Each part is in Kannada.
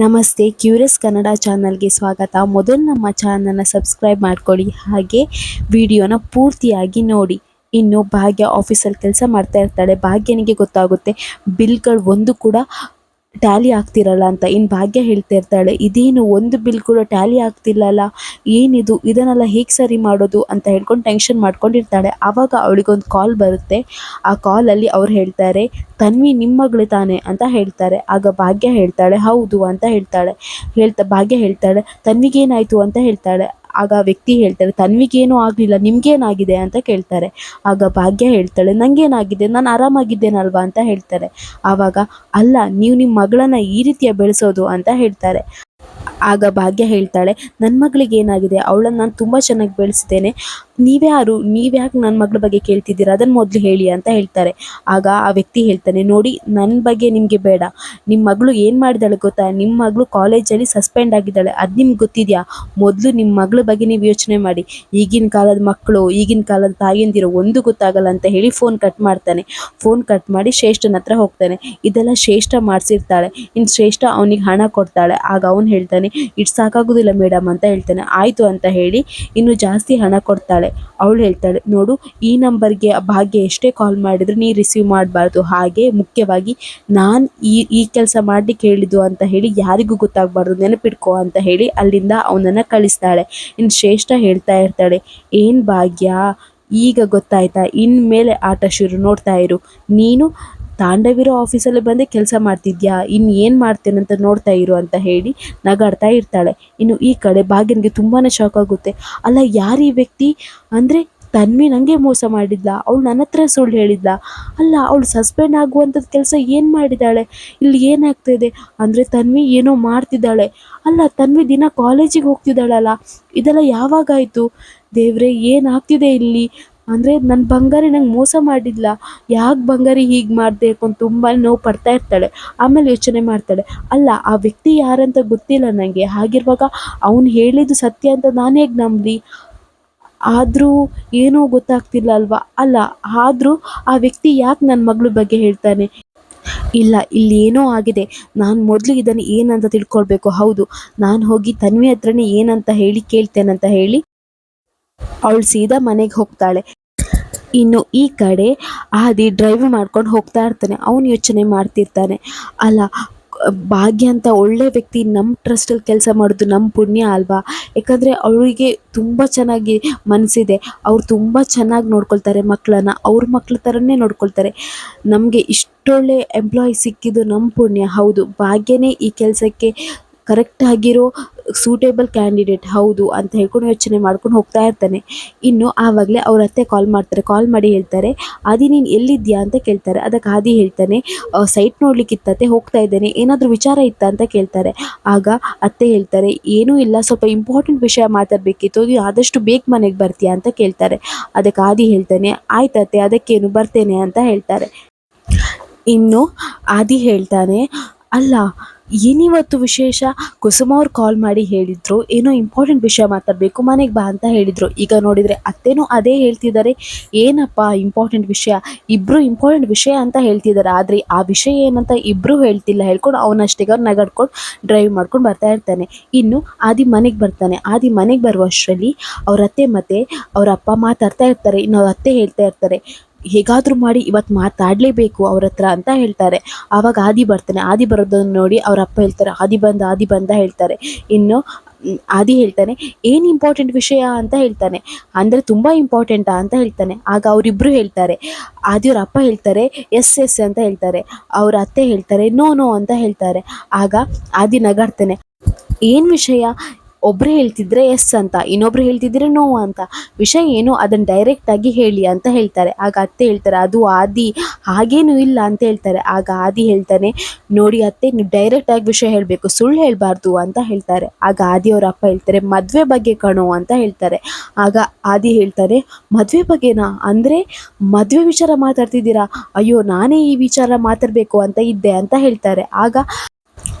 ನಮಸ್ತೆ, ಕ್ಯೂರಿಯಸ್ ಕನ್ನಡ ಚಾನಲ್ಗೆ ಸ್ವಾಗತ. ಮೊದಲು ನಮ್ಮ ಚಾನಲ್ನ ಸಬ್ಸ್ಕ್ರೈಬ್ ಮಾಡ್ಕೊಳ್ಳಿ. ಹಾಗೆ ವಿಡಿಯೋನ ಪೂರ್ತಿಯಾಗಿ ನೋಡಿ. ಇನ್ನು ಭಾಗ್ಯ ಆಫೀಸಲ್ಲಿ ಕೆಲಸ ಮಾಡ್ತಾ ಇರ್ತಾಳೆ. ಭಾಗ್ಯನಿಗೆ ಗೊತ್ತಾಗುತ್ತೆ, ಬಿಲ್ಗಳು ಒಂದು ಕೂಡ ಟ್ಯಾಲಿ ಆಗ್ತಿರಲ್ಲ ಅಂತ ಇನ್ನು ಭಾಗ್ಯ ಹೇಳ್ತಾ ಇರ್ತಾಳೆ, ಇದೇನು ಒಂದು ಬಿಲ್ ಕೂಡ ಟ್ಯಾಲಿ ಆಗ್ತಿಲ್ಲಲ್ಲ ಏನಿದು? ಇದನ್ನೆಲ್ಲ ಹೇಗೆ ಸರಿ ಮಾಡೋದು? ಅಂತ ಹೇಳ್ಕೊಂಡು ಟೆನ್ಷನ್ ಮಾಡ್ಕೊಂಡಿರ್ತಾಳೆ. ಆವಾಗ ಅವಳಿಗೊಂದು ಕಾಲ್ ಬರುತ್ತೆ. ಆ ಕಾಲಲ್ಲಿ ಅವ್ರು ಹೇಳ್ತಾರೆ, ತನ್ವಿ ನಿಮ್ಮ ಮಗಳು ತಾನೆ? ಅಂತ ಹೇಳ್ತಾರೆ. ಆಗ ಭಾಗ್ಯ ಹೇಳ್ತಾಳೆ, ಹೌದು ಅಂತ ಹೇಳ್ತಾಳೆ. ಹೇಳ್ತಾ ಭಾಗ್ಯ ಹೇಳ್ತಾಳೆ, ತನ್ವಿಗೇನಾಯಿತು? ಅಂತ ಹೇಳ್ತಾಳೆ. ಆಗ ವ್ಯಕ್ತಿ ಹೇಳ್ತಾರೆ, ತನ್ವಿಗೇನೂ ಆಗಲಿಲ್ಲ, ನಿಮ್ಗೇನಾಗಿದೆ? ಅಂತ ಕೇಳ್ತಾರೆ. ಆಗ ಭಾಗ್ಯ ಹೇಳ್ತಾಳೆ ನನಗೇನಾಗಿದೆ ನಾನು ಆರಾಮಾಗಿದ್ದೇನಲ್ವಾ? ಅಂತ ಹೇಳ್ತಾರೆ. ಆವಾಗ, ಅಲ್ಲ, ನೀವು ನಿಮ್ಮ ಮಗಳನ್ನ ಈ ರೀತಿಯ ಬೆಳೆಸೋದು? ಅಂತ ಹೇಳ್ತಾರೆ. ಆಗ ಭಾಗ್ಯ ಹೇಳ್ತಾಳೆ ನನ್ನ ಮಗಳಿಗೆ ಏನಾಗಿದೆ? ಅವಳನ್ನು ನಾನು ತುಂಬ ಚೆನ್ನಾಗಿ ಬೆಳೆಸಿದ್ದೇನೆ ನೀವ್ಯಾರು ನೀವ್ಯಾಕೆ ನನ್ನ ಮಗಳ ಬಗ್ಗೆ ಕೇಳ್ತಿದ್ದೀರಾ? ಅದನ್ನು ಮೊದಲು ಹೇಳಿ ಅಂತ ಹೇಳ್ತಾರೆ. ಆಗ ಆ ವ್ಯಕ್ತಿ ಹೇಳ್ತಾನೆ, ನೋಡಿ ನನ್ನ ಬಗ್ಗೆ ನಿಮಗೆ ಬೇಡ. ನಿಮ್ಮ ಮಗಳು ಏನು ಮಾಡಿದಾಳೆ ಗೊತ್ತಾ? ನಿಮ್ಮ ಮಗಳು ಕಾಲೇಜಲ್ಲಿ ಸಸ್ಪೆಂಡ್ ಆಗಿದ್ದಾಳೆ. ಅದು ನಿಮ್ಗೆ ಗೊತ್ತಿದೆಯಾ? ಮೊದಲು ನಿಮ್ಮ ಮಗಳ ಬಗ್ಗೆ ನೀವು ಯೋಚನೆ ಮಾಡಿ. ಈಗಿನ ಕಾಲದ ಮಕ್ಕಳು ಈಗಿನ ಕಾಲದ ತಾಯಿಯಂದಿರು ಒಂದು ಗೊತ್ತಾಗಲ್ಲ ಅಂತ ಹೇಳಿ ಫೋನ್ ಕಟ್ ಮಾಡ್ತಾನೆ. ಫೋನ್ ಕಟ್ ಮಾಡಿ ಶ್ರೇಷ್ಠನ ಹತ್ರ ಹೋಗ್ತಾನೆ. ಇದೆಲ್ಲ ಶ್ರೇಷ್ಠ ಮಾಡಿಸಿರ್ತಾಳೆ. ಇನ್ನು ಶ್ರೇಷ್ಠ ಅವನಿಗೆ ಹಣ ಕೊಡ್ತಾಳೆ. ಆಗ ಅವನು ಹೇಳ್ತಾನೆ ಇಷ್ಟು ಸಾಕಾಗೋದಿಲ್ಲ ಮೇಡಮ್ ಅಂತ ಹೇಳ್ತಾನೆ. ಆಯಿತು ಅಂತ ಹೇಳಿ ಇನ್ನು ಜಾಸ್ತಿ ಹಣ ಕೊಡ್ತಾಳೆ. ಅವಳು ಹೇಳ್ತಾಳೆ, ನೋಡು, ಈ ನಂಬರ್ಗೆ ಭಾಗ್ಯ ಎಷ್ಟೇ ಕಾಲ್ ಮಾಡಿದ್ರು ನೀ ರಿಸೀವ್ ಮಾಡಬಾರ್ದು. ಹಾಗೆ ಮುಖ್ಯವಾಗಿ ನಾನು ಈ ಈ ಕೆಲಸ ಮಾಡಲಿಕ್ಕೆ ಹೇಳಿದ್ದು ಅಂತ ಹೇಳಿ ಯಾರಿಗೂ ಗೊತ್ತಾಗಬಾರ್ದು. ನೆನಪಿಟ್ಕೋ ಅಂತ ಹೇಳಿ ಅಲ್ಲಿಂದ ಅವನನ್ನು ಕಳಿಸ್ತಾಳೆ. ಇನ್ನು ಶ್ರೇಷ್ಠ ಹೇಳ್ತಾ ಇರ್ತಾಳೆ, ಏನು ಭಾಗ್ಯ? ಈಗ ಗೊತ್ತಾಯ್ತಾ? ಇನ್ಮೇಲೆ ಆಟ ಶುರು ನೋಡ್ತಾ ಇರು. ನೀನು ತಾಂಡವಿರೋ ಆಫೀಸಲ್ಲಿ ಬಂದೇ ಕೆಲಸ ಮಾಡ್ತಿದ್ಯಾ? ಇನ್ನು ಏನು ಮಾಡ್ತೇನಂತ ನೋಡ್ತಾ ಇರು ಅಂತ ಹೇಳಿ ನಗಾಡ್ತಾ ಇರ್ತಾಳೆ. ಇನ್ನು ಈ ಕಡೆ ಭಾಗ್ಯನಿಗೆ ತುಂಬಾ ಶಾಕ್ ಆಗುತ್ತೆ. ಅಲ್ಲ, ಯಾರು ಈ ವ್ಯಕ್ತಿ? ಅಂದರೆ ತನ್ವಿ ನನಗೆ ಮೋಸ ಮಾಡಿದ್ಲ, ಅವಳು ನನ್ನ ಹತ್ರ ಸುಳ್ಳು ಹೇಳಿದ್ಲ. ಅಲ್ಲ, ಅವಳು ಸಸ್ಪೆಂಡ್ ಆಗುವಂಥದ್ದು ಕೆಲಸ ಏನು ಮಾಡಿದ್ದಾಳೆ ಇಲ್ಲಿ ಏನಾಗ್ತಾಯಿದೆ ಅಂದರೆ ತನ್ವಿ ಏನೋ ಮಾಡ್ತಿದ್ದಾಳೆ. ಅಲ್ಲ, ತನ್ವಿ ದಿನ ಕಾಲೇಜಿಗೆ ಹೋಗ್ತಿದ್ದಾಳಲ್ಲ, ಇದೆಲ್ಲ ಯಾವಾಗಾಯಿತು ದೇವ್ರೆ ಏನಾಗ್ತಿದೆ ಇಲ್ಲಿ? ಅಂದರೆ ನನ್ನ ಬಂಗಾರಿ ನಂಗೆ ಮೋಸ ಮಾಡಿದ್ಲ. ಯಾಕೆ ಬಂಗಾರಿ ಹೀಗೆ ಮಾಡಿದೆ ಅಂತ ತುಂಬ ನೋವು ಪಡ್ತಾ ಇರ್ತಾಳೆ. ಆಮೇಲೆ ಯೋಚನೆ ಮಾಡ್ತಾಳೆ, ಅಲ್ಲ, ಆ ವ್ಯಕ್ತಿ ಯಾರಂತ ಗೊತ್ತಿಲ್ಲ ನನಗೆ ಹಾಗಿರುವಾಗ ಅವನು ಹೇಳಿದ್ದು ಸತ್ಯ ಅಂತ ನಾನು ಹೇಗೆ ನಂಬಲಿ? ಆದರೂ ಏನೋ ಗೊತ್ತಾಗ್ತಿಲ್ಲ ಅಲ್ವಾ? ಅಲ್ಲ, ಆದರೂ ಆ ವ್ಯಕ್ತಿ ಯಾಕೆ ನನ್ನ ಮಗಳ ಬಗ್ಗೆ ಹೇಳ್ತಾನೆ? ಇಲ್ಲ, ಇಲ್ಲಿ ಏನೋ ಆಗಿದೆ. ನಾನು ಮೊದಲು ಇದನ್ನು ಏನಂತ ತಿಳ್ಕೊಳ್ಬೇಕು? ಹೌದು. ನಾನು ಹೋಗಿ ತನ್ವಿ ಹತ್ರನೇ ಏನಂತ ಹೇಳಿ ಕೇಳ್ತೇನಂತ ಹೇಳಿ ಅವಳು ಸೀದಾ ಮನೆಗೆ ಹೋಗ್ತಾಳೆ. ಇನ್ನು ಈ ಕಡೆ ಆದಿ ಡ್ರೈವ್ ಮಾಡ್ಕೊಂಡು ಹೋಗ್ತಾ ಇರ್ತಾನೆ. ಅವನು ಯೋಚನೆ ಮಾಡ್ತಿರ್ತಾನೆ. ಅಲ್ಲ, ಭಾಗ್ಯ ಅಂತ ಒಳ್ಳೆ ವ್ಯಕ್ತಿ ನಮ್ಮ ಟ್ರಸ್ಟಲ್ಲಿ ಕೆಲಸ ಮಾಡೋದು ನಮ್ಮ ಪುಣ್ಯ ಅಲ್ವಾ? ಯಾಕಂದರೆ ಅವಳಿಗೆ ತುಂಬ ಚೆನ್ನಾಗಿ ಮನಸ್ಸಿದೆ ಅವ್ರು ತುಂಬ ಚೆನ್ನಾಗಿ ನೋಡ್ಕೊಳ್ತಾರೆ ಮಕ್ಕಳನ್ನ ಅವ್ರ ಮಕ್ಳ ಥರನೇ ನೋಡ್ಕೊಳ್ತಾರೆ. ನಮಗೆ ಇಷ್ಟೊಳ್ಳೆ ಎಂಪ್ಲಾಯ್ ಸಿಕ್ಕಿದ್ದು ನಮ್ಮ ಪುಣ್ಯ. ಹೌದು, ಭಾಗ್ಯನೇ ಈ ಕೆಲಸಕ್ಕೆ ಕರೆಕ್ಟ್ ಆಗಿರೋ ಸೂಟೇಬಲ್ ಕ್ಯಾಂಡಿಡೇಟ್ ಹೌದು ಅಂತ ಹೇಳ್ಕೊಂಡು ಯೋಚನೆ ಮಾಡ್ಕೊಂಡು ಹೋಗ್ತಾ ಇರ್ತಾನೆ. ಇನ್ನು ಆವಾಗಲೇ ಅವ್ರ ಅತ್ತೆ ಕಾಲ್ ಮಾಡ್ತಾರೆ. ಕಾಲ್ ಮಾಡಿ ಹೇಳ್ತಾರೆ. ಆದಿ, ನೀನು ಎಲ್ಲಿದ್ಯಾ ಅಂತ ಕೇಳ್ತಾರೆ. ಅದಕ್ಕೆ ಆದಿ ಹೇಳ್ತಾನೆ ಸೈಟ್ ನೋಡ್ಲಿಕ್ಕಿತ್ತತ್ತೆ ಹೋಗ್ತಾ ಇದ್ದೇನೆ. ಏನಾದರೂ ವಿಚಾರ ಇತ್ತ? ಅಂತ ಕೇಳ್ತಾರೆ. ಆಗ ಅತ್ತೆ ಹೇಳ್ತಾರೆ, ಏನೂ ಇಲ್ಲ, ಸ್ವಲ್ಪ ಇಂಪಾರ್ಟೆಂಟ್ ವಿಷಯ ಮಾತಾಡಬೇಕಿತ್ತು. ನೀನು ಆದಷ್ಟು ಬೇಗ ಮನೆಗೆ ಬರ್ತೀಯಾ? ಅಂತ ಕೇಳ್ತಾರೆ. ಅದಕ್ಕೆ ಆದಿ ಹೇಳ್ತಾನೆ ಆಯ್ತತ್ತೆ ಅದಕ್ಕೇನು ಬರ್ತೇನೆ? ಅಂತ ಹೇಳ್ತಾರೆ. ಇನ್ನು ಆದಿ ಹೇಳ್ತಾನೆ, ಅಲ್ಲ ಏನಿವತ್ತು ವಿಶೇಷ? ಕುಸುಮ ಅವ್ರು ಕಾಲ್ ಮಾಡಿ ಹೇಳಿದರು, ಏನೋ ಇಂಪಾರ್ಟೆಂಟ್ ವಿಷಯ ಮಾತಾಡಬೇಕು, ಮನೆಗೆ ಬಾ ಅಂತ ಹೇಳಿದರು. ಈಗ ನೋಡಿದರೆ ಅತ್ತೆನೂ ಅದೇ ಹೇಳ್ತಿದ್ದಾರೆ, ಏನಪ್ಪ ಇಂಪಾರ್ಟೆಂಟ್ ವಿಷಯ? ಇಬ್ಬರು ಇಂಪಾರ್ಟೆಂಟ್ ವಿಷಯ ಅಂತ ಹೇಳ್ತಿದ್ದಾರೆ, ಆದರೆ ಆ ವಿಷಯ ಏನಂತ ಇಬ್ಬರು ಹೇಳ್ತಿಲ್ಲ. ಹೇಳ್ಕೊಂಡು ಅವನಷ್ಟಿಗೆ ನಗಾಡ್ಕೊಂಡು ಡ್ರೈವ್ ಮಾಡ್ಕೊಂಡು ಬರ್ತಾ ಇರ್ತಾನೆ. ಇನ್ನು ಆದಿ ಮನೆಗೆ ಬರ್ತಾನೆ. ಆದಿ ಮನೆಗೆ ಬರುವಷ್ಟರಲ್ಲಿ ಅವರತ್ತೆ ಮತ್ತು ಅವರ ಅಪ್ಪ ಮಾತಾಡ್ತಾ ಇರ್ತಾರೆ. ಇನ್ನು ಅವ್ರ ಅತ್ತೆ ಹೇಳ್ತಾ ಇರ್ತಾರೆ ಹೇಗಾದರೂ ಮಾಡಿ ಇವತ್ತು ಮಾತಾಡಲೇಬೇಕು ಅವ್ರ ಹತ್ರ ಅಂತ ಹೇಳ್ತಾರೆ. ಆವಾಗ ಆದಿ ಬರ್ತಾನೆ. ಆದಿ ಬರೋದನ್ನು ನೋಡಿ ಅವ್ರ ಅಪ್ಪ ಹೇಳ್ತಾರೆ, ಆದಿ ಬಂದ ಆದಿ ಬಂದ ಹೇಳ್ತಾರೆ. ಇನ್ನು ಆದಿ ಹೇಳ್ತಾನೆ, ಏನು ಇಂಪಾರ್ಟೆಂಟ್ ವಿಷಯ? ಅಂತ ಹೇಳ್ತಾನೆ. ಅಂದರೆ ತುಂಬ ಇಂಪಾರ್ಟೆಂಟಾ ಅಂತ ಹೇಳ್ತಾನೆ. ಆಗ ಅವರಿಬ್ಬರು ಹೇಳ್ತಾರೆ. ಆದಿಯವ್ರ ಅಪ್ಪ ಹೇಳ್ತಾರೆ, ಎಸ್ ಎಸ್ ಅಂತ ಹೇಳ್ತಾರೆ. ಅವ್ರ ಅತ್ತೆ ಹೇಳ್ತಾರೆ, ನೋ ನೋ ಅಂತ ಹೇಳ್ತಾರೆ. ಆಗ ಆದಿ ನಗಾಡ್ತಾನೆ, ಏನು ವಿಷಯ? ಒಬ್ಬರೇ ಹೇಳ್ತಿದ್ರೆ ಎಸ್ ಅಂತ, ಇನ್ನೊಬ್ರು ಹೇಳ್ತಿದ್ರೆ ನೋ ಅಂತ. ವಿಷಯ ಏನು, ಅದನ್ನು ಡೈರೆಕ್ಟಾಗಿ ಹೇಳಿ ಅಂತ ಹೇಳ್ತಾರೆ. ಆಗ ಅತ್ತೆ ಹೇಳ್ತಾರೆ, ಅದು ಆದಿ, ಹಾಗೇನೂ ಇಲ್ಲ ಅಂತ ಹೇಳ್ತಾರೆ. ಆಗ ಆದಿ ಹೇಳ್ತಾನೆ, ನೋಡಿ ಅತ್ತೆ, ನೀವು ಡೈರೆಕ್ಟಾಗಿ ವಿಷಯ ಹೇಳಬೇಕು, ಸುಳ್ಳು ಹೇಳಬಾರ್ದು ಅಂತ ಹೇಳ್ತಾರೆ. ಆಗ ಆದಿ ಅವ್ರ ಅಪ್ಪ ಹೇಳ್ತಾರೆ, ಮದುವೆ ಬಗ್ಗೆ ಕಣೋ ಅಂತ ಹೇಳ್ತಾರೆ. ಆಗ ಆದಿ ಹೇಳ್ತಾರೆ, ಮದುವೆ ಬಗ್ಗೆನಾ? ಅಂದರೆ ಮದುವೆ ವಿಚಾರ ಮಾತಾಡ್ತಿದ್ದೀರಾ? ಅಯ್ಯೋ, ನಾನೇ ಈ ವಿಚಾರ ಮಾತಾಡಬೇಕು ಅಂತ ಇದ್ದೆ ಅಂತ ಹೇಳ್ತಾರೆ. ಆಗ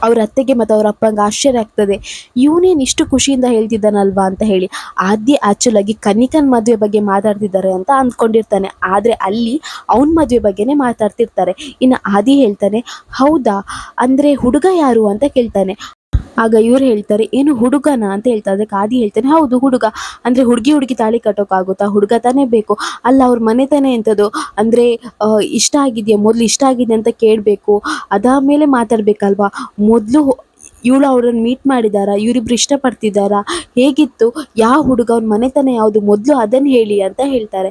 ಅವ್ರ ಅತ್ತೆಗೆ ಮತ್ತು ಅವ್ರ ಅಪ್ಪಂಗೆ ಆಶ್ಚರ್ಯ ಆಗ್ತದೆ. ಇವನೇನು ಇಷ್ಟು ಖುಷಿಯಿಂದ ಹೇಳ್ತಿದ್ದಾನಲ್ವಾ? ಅಂತ ಹೇಳಿ. ಆದ್ಯ ಆ್ಯಕ್ಚುಲ್ ಆಗಿ ಕನ್ನಿಕನ್ ಮದುವೆ ಬಗ್ಗೆ ಮಾತಾಡ್ತಿದ್ದಾರೆ ಅಂತ ಅಂದ್ಕೊಂಡಿರ್ತಾನೆ. ಆದರೆ ಅಲ್ಲಿ ಅವನ ಮದುವೆ ಬಗ್ಗೆನೇ ಮಾತಾಡ್ತಿರ್ತಾರೆ. ಇನ್ನು ಆದಿ ಹೇಳ್ತಾನೆ, ಹೌದಾ? ಅಂದರೆ ಹುಡುಗ ಯಾರು? ಅಂತ ಕೇಳ್ತಾನೆ. ಆಗ ಇವ್ರು ಹೇಳ್ತಾರೆ, ಏನು ಹುಡುಗನ? ಅಂತ ಹೇಳ್ತಾರೆ. ಅದಕ್ಕೆ ಆದಿ ಹೇಳ್ತಾನೆ, ಹೌದು, ಹುಡುಗ. ಅಂದ್ರೆ ಹುಡುಗಿ ಹುಡುಗಿ ತಾಳಿ ಕಟ್ಟೋಕ್ಕಾಗುತ್ತಾ ಹುಡುಗ ತಾನೇ ಬೇಕು. ಅಲ್ಲ, ಅವ್ರ ಮನೆ ತಾನೇ ಎಂಥದ್ದು ಅಂದ್ರೆ ಇಷ್ಟ ಆಗಿದೆಯಾ? ಮೊದಲು ಇಷ್ಟ ಆಗಿದೆ ಅಂತ ಕೇಳಬೇಕು. ಅದಾದಮೇಲೆ ಮಾತಾಡ್ಬೇಕಲ್ವಾ? ಮೊದಲು ಇವಳು ಅವ್ರನ್ನ ಮೀಟ್ ಮಾಡಿದಾರಾ? ಇವರಿಬ್ರು ಇಷ್ಟಪಡ್ತಿದ್ದಾರಾ ಹೇಗಿತ್ತು? ಯಾವ ಹುಡುಗ? ಅವ್ರ ಮನೆತನ ಯಾವುದು? ಮೊದಲು ಅದನ್ನು ಹೇಳಿ ಅಂತ ಹೇಳ್ತಾರೆ.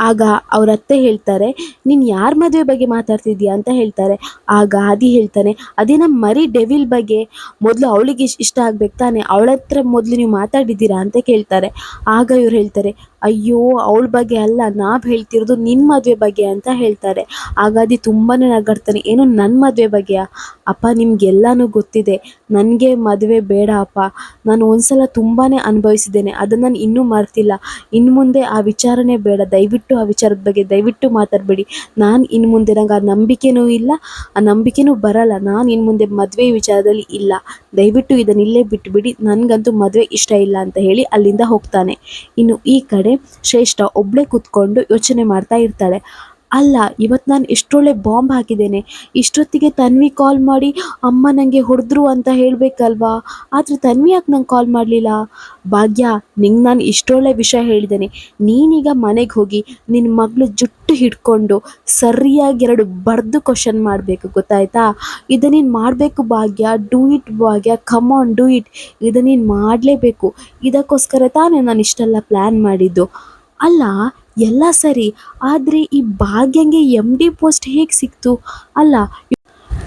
ಆಗ ಅವ್ರ ಅತ್ತೆ ಹೇಳ್ತಾರೆ, ನೀನು ಯಾರ ಮದುವೆ ಬಗ್ಗೆ ಮಾತಾಡ್ತಿದ್ಯಾ? ಅಂತ ಹೇಳ್ತಾರೆ. ಆಗ ಆದಿ ಹೇಳ್ತಾನೆ, ಅದೇ ನಮ್ಮ ಮರಿ ಡೆವಿಲ್ ಬಗ್ಗೆ. ಮೊದಲು ಅವಳಿಗೆ ಇಷ್ಟ ಆಗ್ಬೇಕು ತಾನೆ. ಅವಳ ಹತ್ರ ಮೊದಲು ನೀವು ಮಾತಾಡಿದ್ದೀರಾ? ಅಂತ ಕೇಳ್ತಾರೆ. ಆಗ ಇವ್ರು ಹೇಳ್ತಾರೆ, ಅಯ್ಯೋ, ಅವಳ ಬಗ್ಗೆ ಅಲ್ಲ, ನಾವು ಹೇಳ್ತಿರೋದು ನಿನ್ನ ಮದುವೆ ಬಗ್ಗೆ ಅಂತ ಹೇಳ್ತಾರೆ. ಆಗ ಗಾದಿ ತುಂಬಾ ನಗಾಡ್ತಾನೆ, ಏನು ನನ್ನ ಮದುವೆ ಬಗ್ಗೆಯಾ? ಅಪ್ಪ ನಿಮ್ಗೆಲ್ಲನೂ ಗೊತ್ತಿದೆ. ನನಗೆ ಮದುವೆ ಬೇಡ, ಅಪ್ಪ. ನಾನು ಒಂದ್ಸಲ ತುಂಬಾ ಅನುಭವಿಸಿದ್ದೇನೆ. ಅದನ್ನು ನಾನು ಇನ್ನೂ ಮರ್ತಿಲ್ಲ. ಇನ್ನು ಮುಂದೆ ಆ ವಿಚಾರನೇ ಬೇಡ. ದಯವಿಟ್ಟು ಆ ವಿಚಾರದ ಬಗ್ಗೆ, ದಯವಿಟ್ಟು ಮಾತಾಡಬೇಡಿ. ನಾನು ಇನ್ನು ಮುಂದೆ ನಂಗೆ ಆ ನಂಬಿಕೆನೂ ಇಲ್ಲ, ಆ ನಂಬಿಕೆನೂ ಬರಲ್ಲ. ನಾನು ಇನ್ನು ಮುಂದೆ ಮದುವೆ ವಿಚಾರದಲ್ಲಿ ಇಲ್ಲ. ದಯವಿಟ್ಟು ಇದನ್ನು ಇಲ್ಲೇ ಬಿಟ್ಟುಬಿಡಿ ನನಗಂತೂ ಮದುವೆ ಇಷ್ಟ ಇಲ್ಲ ಅಂತ ಹೇಳಿ ಅಲ್ಲಿಂದ ಹೋಗ್ತಾನೆ. ಇನ್ನು ಈ ಕಡೆ ಶ್ರೇಷ್ಠ ಒಬ್ಬಳೇ ಕೂತ್ಕೊಂಡು ಯೋಚನೆ ಮಾಡ್ತಾ ಇರ್ತಾಳೆ. ಅಲ್ಲ ಇವತ್ತು ನಾನು ಎಷ್ಟೊಳ್ಳೆ ಬಾಂಬ್ ಹಾಕಿದ್ದೇನೆ. ಇಷ್ಟೊತ್ತಿಗೆ ತನ್ವಿ ಕಾಲ್ ಮಾಡಿ, ಅಮ್ಮ ನನಗೆ ಹೊಡೆದ್ರು ಅಂತ ಹೇಳಬೇಕಲ್ವಾ? ಆದರೆ ತನ್ವಿ ಯಾಕೆ ನಂಗೆ ಕಾಲ್ ಮಾಡಲಿಲ್ಲ? ಭಾಗ್ಯ, ನಿಂಗೆ ನಾನು ಇಷ್ಟೊಳ್ಳೆ ವಿಷಯ ಹೇಳಿದ್ದೇನೆ. ನೀನೀಗ ಮನೆಗೆ ಹೋಗಿ ನಿನ್ನ ಮಗಳು ಜುಟ್ಟು ಹಿಡ್ಕೊಂಡು ಸರಿಯಾಗಿ ಎರಡು ಬರೆದು ಕ್ವಶನ್ ಮಾಡಬೇಕು, ಗೊತ್ತಾಯ್ತಾ? ನೀನು ಮಾಡಬೇಕು Bhagya do it Bhagya come on do it ಇದು ನೀನು ಮಾಡಲೇಬೇಕು. ಇದಕ್ಕೋಸ್ಕರ ತಾನೇ ನಾನು ಇಷ್ಟೆಲ್ಲ ಪ್ಲ್ಯಾನ್ ಮಾಡಿದ್ದು. ಅಲ್ಲ ಎಲ್ಲ ಸರಿ, ಆದರೆ ಈ ಭಾಗ್ಯಂಗೆ ಎಂ ಡಿ ಪೋಸ್ಟ್ ಹೇಗೆ ಸಿಕ್ತು? ಅಲ್ಲ,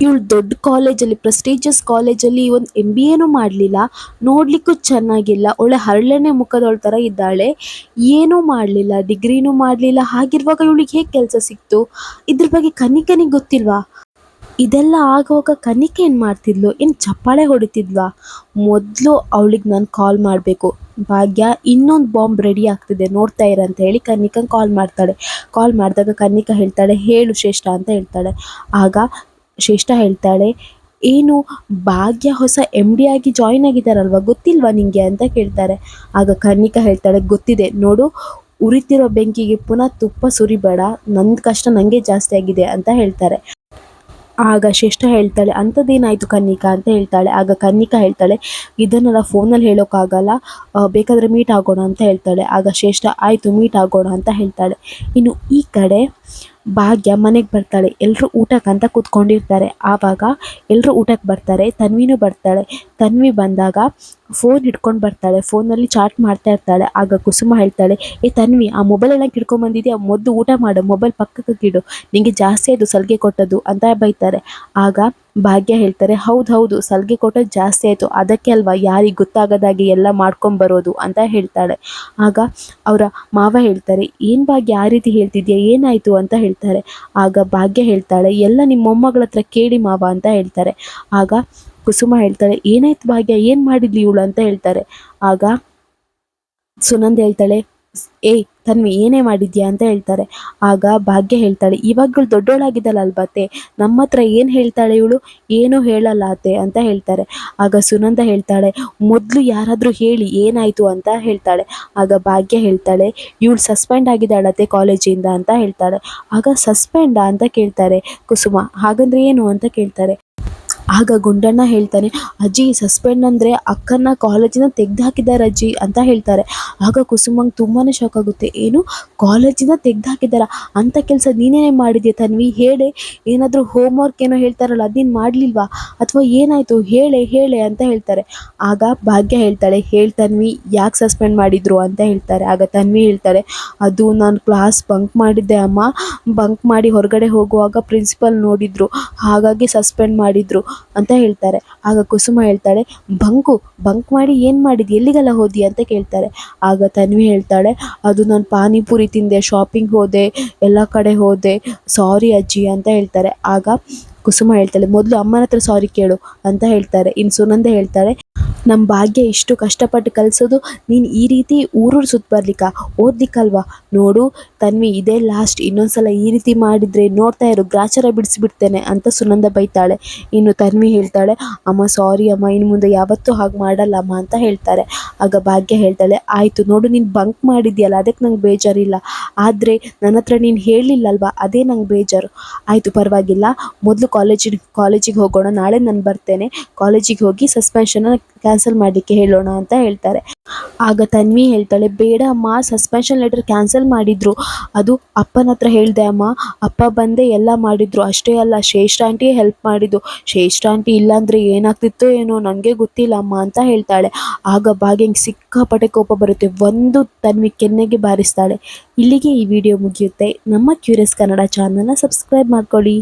ಇವಳು ದೊಡ್ಡ ಕಾಲೇಜಲ್ಲಿ ಪ್ರೆಸ್ಟೀಜಿಯಸ್ ಕಾಲೇಜಲ್ಲಿ ಒಂದು ಎಂ ಬಿ ಎನೂ ಮಾಡಲಿಲ್ಲ. ನೋಡಲಿಕ್ಕೂ ಚೆನ್ನಾಗಿಲ್ಲ. ಒಳ್ಳೆ ಹರಳೆಣ್ಣೆ ಮುಖದವಳ ಥರ ಇದ್ದಾಳೆ. ಏನೂ ಮಾಡಲಿಲ್ಲ ಡಿಗ್ರಿನೂ ಮಾಡಲಿಲ್ಲ. ಹಾಗಿರುವಾಗ ಇವಳಿಗೆ ಹೇಗೆ ಕೆಲಸ ಸಿಕ್ತು? ಇದ್ರ ಬಗ್ಗೆ ಕನಿಕನಿಗೆ ಗೊತ್ತಿಲ್ವಾ? ಇದೆಲ್ಲ ಆಗುವಾಗ ಕನಿಕೆ ಏನು ಮಾಡ್ತಿದ್ಲು? ಏನು ಚಪ್ಪಾಳೆ ಹೊಡಿತಿದ್ವಾ ಮೊದಲು ಅವಳಿಗೆ ನಾನು ಕಾಲ್ ಮಾಡಬೇಕು. ಭಾಗ್ಯ, ಇನ್ನೊಂದು ಬಾಂಬ್ ರೆಡಿ ಆಗ್ತಿದೆ. ನೋಡ್ತಾ ಇರ ಅಂತ ಹೇಳಿ ಕನಿಕ ಕಾಲ್ ಮಾಡ್ತಾಳೆ. ಕಾಲ್ ಮಾಡಿದಾಗ ಕನಿಕ ಹೇಳ್ತಾಳೆ, ಹೇಳು ಶ್ರೇಷ್ಠ ಅಂತ ಹೇಳ್ತಾಳೆ. ಆಗ ಶ್ರೇಷ್ಠ ಹೇಳ್ತಾಳೆ, ಏನು, ಭಾಗ್ಯ ಹೊಸ ಎಂ ಡಿ ಆಗಿ ಜಾಯಿನ್ ಆಗಿದ್ದಾರಲ್ವ ಗೊತ್ತಿಲ್ವಾ ನಿಂಗೆ? ಅಂತ ಕೇಳ್ತಾರೆ. ಆಗ ಕನ್ನಿಕಾ ಹೇಳ್ತಾಳೆ, ಗೊತ್ತಿದೆ. ನೋಡು, ಉರಿತಿರೋ ಬೆಂಕಿಗೆ ಪುನಃ ತುಪ್ಪ ಸುರಿಬೇಡ. ನಂದು ಕಷ್ಟ ನನಗೆ ಜಾಸ್ತಿ ಆಗಿದೆ ಅಂತ ಹೇಳ್ತಾರೆ. ಆಗ ಶ್ರೇಷ್ಠ ಹೇಳ್ತಾಳೆ, ಅಂಥದ್ದೇನಾಯಿತು ಕನ್ನಿಕಾ? ಅಂತ ಹೇಳ್ತಾಳೆ. ಆಗ ಕನ್ನಿಕಾ ಹೇಳ್ತಾಳೆ, ಇದನ್ನೆಲ್ಲ ಫೋನಲ್ಲಿ ಹೇಳೋಕ್ಕಾಗಲ್ಲ ಬೇಕಾದರೆ ಮೀಟ್ ಆಗೋಣ ಅಂತ ಹೇಳ್ತಾಳೆ. ಆಗ ಶ್ರೇಷ್ಠ, ಆಯಿತು ಮೀಟ್ ಆಗೋಣ ಅಂತ ಹೇಳ್ತಾಳೆ. ಇನ್ನು ಈ ಕಡೆ ಭಾಗ್ಯ ಮನೆಗೆ ಬರ್ತಾಳೆ. ಎಲ್ಲರೂ ಊಟಕ್ಕಂತ ಕೂತ್ಕೊಂಡಿರ್ತಾರೆ. ಆವಾಗ ಎಲ್ಲರೂ ಊಟಕ್ಕೆ ಬರ್ತಾರೆ. ತನ್ವಿನೂ ಬರ್ತಾಳೆ. ತನ್ವಿ ಬಂದಾಗ ಫೋನ್ ಹಿಡ್ಕೊಂಡು ಬರ್ತಾಳೆ. ಫೋನಲ್ಲಿ ಚಾಟ್ ಮಾಡ್ತಾ ಇರ್ತಾಳೆ. ಆಗ ಕುಸುಮ ಹೇಳ್ತಾಳೆ, ಏ ತನ್ವಿ, ಆ ಮೊಬೈಲೆಲ್ಲ ಆ ಮೊದಲು ಊಟ ಮಾಡು. ಮೊಬೈಲ್ ಪಕ್ಕಕ್ಕೆ ಇಡು. ನಿಂಗೆ ಜಾಸ್ತಿ ಅದು ಸಲಿಗೆ ಕೊಟ್ಟದ್ದು. ಅಂತ ಬೈತಾರೆ. ಆಗ ಭಾಗ್ಯ ಹೇಳ್ತಾರೆ, ಹೌದು ಹೌದು, ಸಲಿಗೆ ಕೊಟ್ಟದ್ದು ಜಾಸ್ತಿ ಆಯಿತು, ಅದಕ್ಕೆ ಅಲ್ವಾ ಯಾರಿಗೆ ಗೊತ್ತಾಗದಾಗೆ ಎಲ್ಲ ಮಾಡ್ಕೊಂಬರೋದು ಅಂತ ಹೇಳ್ತಾಳೆ. ಆಗ ಅವರ ಮಾವ ಹೇಳ್ತಾರೆ, ಏನು ಭಾಗ್ಯ ಆ ರೀತಿ ಹೇಳ್ತಿದ್ಯಾ? ಏನಾಯಿತು? ಅಂತ ಹೇಳ್ತಾರೆ. ಆಗ ಭಾಗ್ಯ ಹೇಳ್ತಾಳೆ, ಎಲ್ಲ ನಿಮ್ಮ ಮೊಮ್ಮಗಳ ಹತ್ರ ಕೇಳಿ ಮಾವ ಅಂತ ಹೇಳ್ತಾರೆ. ಆಗ ಕುಸುಮ ಹೇಳ್ತಾಳೆ, ಏನಾಯ್ತು ಭಾಗ್ಯ? ಏನು ಮಾಡಿದ್ಲಿ ಇವಳು? ಅಂತ ಹೇಳ್ತಾರೆ. ಆಗ ಸುನಂದ್ ಹೇಳ್ತಾಳೆ ಏಯ್, ತನ್ವಿ ಏನೇ ಮಾಡಿದ್ಯಾ ಅಂತ ಹೇಳ್ತಾರೆ. ಆಗ ಭಾಗ್ಯ ಹೇಳ್ತಾಳೆ ಇವಾಗಳು ದೊಡ್ಡೋಳಾಗಿದ್ದಲ್ಲ ಅಲ್ಬತ್ತೆ. ನಮ್ಮ ಹತ್ರ ಏನು ಹೇಳ್ತಾಳೆ ಇವಳು? ಏನೂ ಹೇಳಲ್ಲ ಅತ್ತೆ ಅಂತ ಹೇಳ್ತಾರೆ. ಆಗ ಸುನಂದ ಹೇಳ್ತಾಳೆ, ಮೊದಲು ಯಾರಾದರೂ ಹೇಳಿ ಏನಾಯಿತು ಅಂತ ಹೇಳ್ತಾಳೆ. ಆಗ ಭಾಗ್ಯ ಹೇಳ್ತಾಳೆ, ಇವಳು ಸಸ್ಪೆಂಡ್ ಆಗಿದ್ದಾಳತ್ತೆ ಕಾಲೇಜಿಂದ ಅಂತ ಹೇಳ್ತಾಳೆ. ಆಗ ಸಸ್ಪೆಂಡಾ ಅಂತ ಕೇಳ್ತಾರೆ, ಕುಸುಮ, ಹಾಗಂದ್ರೆ ಏನು? ಅಂತ ಕೇಳ್ತಾರೆ. ಆಗ ಗುಂಡಣ್ಣ ಹೇಳ್ತಾನೆ, ಅಜ್ಜಿ ಸಸ್ಪೆಂಡ್ ಅಂದರೆ ಅಕ್ಕನ ಕಾಲೇಜಿನ ತೆಗ್ದು ಹಾಕಿದ್ದಾರೆ ಅಜ್ಜಿ ಅಂತ ಹೇಳ್ತಾರೆ. ಆಗ ಕುಸುಮಂಗೆ ತುಂಬಾ ಶಾಕ್ ಆಗುತ್ತೆ. ಏನು? ಕಾಲೇಜಿಂದ ತೆಗ್ದು ಹಾಕಿದ್ದಾರ ಅಂಥ ಕೆಲಸ ನೀನೇನೇ ಮಾಡಿದ್ಯಾ ತನ್ವಿ? ಹೇಳೆ, ಏನಾದರೂ ಹೋಮ್ ವರ್ಕ್ ಏನೋ ಹೇಳ್ತಾರಲ್ಲ, ಅದನ್ನ ಮಾಡಲಿಲ್ವಾ? ಅಥವಾ ಏನಾಯಿತು? ಹೇಳೆ ಹೇಳೆ ಅಂತ ಹೇಳ್ತಾರೆ. ಆಗ ಭಾಗ್ಯ ಹೇಳ್ತಾಳೆ, ಹೇಳಿ ತನ್ವಿ, ಯಾಕೆ ಸಸ್ಪೆಂಡ್ ಮಾಡಿದ್ರು? ಅಂತ ಹೇಳ್ತಾರೆ. ಆಗ ತನ್ವಿ ಹೇಳ್ತಾರೆ, ಅದು ನಾನು ಕ್ಲಾಸ್ ಬಂಕ್ ಮಾಡಿದ್ದೆ ಅಮ್ಮ. ಬಂಕ್ ಮಾಡಿ ಹೊರಗಡೆ ಹೋಗುವಾಗ ಪ್ರಿನ್ಸಿಪಲ್ ನೋಡಿದ್ರು. ಹಾಗಾಗಿ ಸಸ್ಪೆಂಡ್ ಮಾಡಿದ್ರು. ಅಂತ ಹೇಳ್ತಾರೆ. ಆಗ ಕುಸುಮ ಹೇಳ್ತಾಳೆ, ಬಂಕು, ಬಂಕ್ ಮಾಡಿ ಏನು ಮಾಡಿದ್ದು ಎಲ್ಲಿಗೆಲ್ಲ ಹೋದಿ? ಅಂತ ಕೇಳ್ತಾರೆ. ಆಗ ತನ್ವಿ ಹೇಳ್ತಾಳೆ, ಅದು ನಾನು ಪಾನಿಪುರಿ ತಿಂದೆ ಶಾಪಿಂಗ್ ಹೋದೆ, ಎಲ್ಲ ಕಡೆ ಹೋದೆ. ಸಾರಿ ಅಜ್ಜಿ ಅಂತ ಹೇಳ್ತಾರೆ. ಆಗ ಕುಸುಮ ಹೇಳ್ತಾಳೆ, ಮೊದಲು ಅಮ್ಮನ ಹತ್ರ ಸಾರಿ ಕೇಳು ಅಂತ ಹೇಳ್ತಾರೆ. ಇನ್ನು ಸುನಂದ ಹೇಳ್ತಾಳೆ ನಮ್ಮ ಭಾಗ್ಯ ಇಷ್ಟು ಕಷ್ಟಪಟ್ಟು ಕಲಿಸೋದು ನೀನು ಈ ರೀತಿ ಊರು ಸುತ್ತ ಬರ್ಲಿಕ್ಕ? ಓದ್ಲಿಕ್ಕಲ್ವಾ? ನೋಡು, ತನ್ವಿ ಇದೇ ಲಾಸ್ಟ್ ಇನ್ನೊಂದ್ಸಲ ಈ ರೀತಿ ಮಾಡಿದರೆ ನೋಡ್ತಾ ಇರು ಗ್ರಾಚಾರ ಬಿಡಿಸಿಬಿಡ್ತೇನೆ ಅಂತ ಸುನಂದ ಬೈತಾಳೆ. ಇನ್ನು ತನ್ವಿ ಹೇಳ್ತಾಳೆ, ಅಮ್ಮ ಸಾರಿ ಅಮ್ಮ ಇನ್ನು ಮುಂದೆ ಯಾವತ್ತೂ ಹಾಗೆ ಮಾಡಲ್ಲ ಅಮ್ಮ ಅಂತ ಹೇಳ್ತಾರೆ. ಆಗ ಭಾಗ್ಯ ಹೇಳ್ತಾಳೆ, ಆಯಿತು ನೋಡು, ನೀನು ಬಂಕ್ ಮಾಡಿದ್ಯಲ್ಲ ಅದಕ್ಕೆ ನಂಗೆ ಬೇಜಾರಿಲ್ಲ. ಆದರೆ ನನ್ನ ಹತ್ರ ನೀನು ಹೇಳಲಿಲ್ಲಲ್ವಾ, ಅದೇ ನಂಗೆ ಬೇಜಾರು. ಆಯಿತು ಪರವಾಗಿಲ್ಲ, ಮೊದಲು ಕಾಲೇಜಿಗೆ ಕಾಲೇಜಿಗೆ ಹೋಗೋಣ, ನಾಳೆ ನಾನು ಬರ್ತೇನೆ. ಕಾಲೇಜಿಗೆ ಹೋಗಿ ಸಸ್ಪೆನ್ಷನ್ನ ಕ್ಯಾನ್ಸಲ್ ಮಾಡಲಿಕ್ಕೆ ಹೇಳೋಣ ಅಂತ ಹೇಳ್ತಾರೆ. ಆಗ ತನ್ವಿ ಹೇಳ್ತಾಳೆ, ಬೇಡ ಅಮ್ಮ ಸಸ್ಪೆನ್ಷನ್ ಲೆಟರ್ ಕ್ಯಾನ್ಸಲ್ ಮಾಡಿದ್ರು. ಅದು ಅಪ್ಪನ ಹತ್ರ ಹೇಳಿದೆ ಅಮ್ಮ. ಅಪ್ಪ ಬಂದೆ ಎಲ್ಲ ಮಾಡಿದ್ರು. ಅಷ್ಟೇ ಅಲ್ಲ, ಶ್ರೇಷ್ಠ ಆಂಟಿ ಹೆಲ್ಪ್ ಮಾಡಿದ್ದು. ಶ್ರೇಷ್ಠ ಆಂಟಿ ಇಲ್ಲಾಂದ್ರೆ ಏನಾಗ್ತಿತ್ತೋ ಏನೋ ನನಗೆ ಗೊತ್ತಿಲ್ಲ ಅಮ್ಮ, ಅಂತ ಹೇಳ್ತಾಳೆ. ಆಗ ಭಾಗ್ಯಂಗೆ ಸಿಕ್ಕಾಪಟ್ಟೆ ಕೋಪ ಬರುತ್ತೆ. ಒಂದು ತನ್ವಿ ಕೆನ್ನೆಗೆ ಬಾರಿಸ್ತಾಳೆ. ಇಲ್ಲಿಗೆ ಈ ವಿಡಿಯೋ ಮುಗಿಯುತ್ತೆ. ನಮ್ಮ ಕ್ಯೂರಿಯಸ್ ಕನ್ನಡ ಚಾನಲ್ನ ಸಬ್ಸ್ಕ್ರೈಬ್ ಮಾಡ್ಕೊಳ್ಳಿ.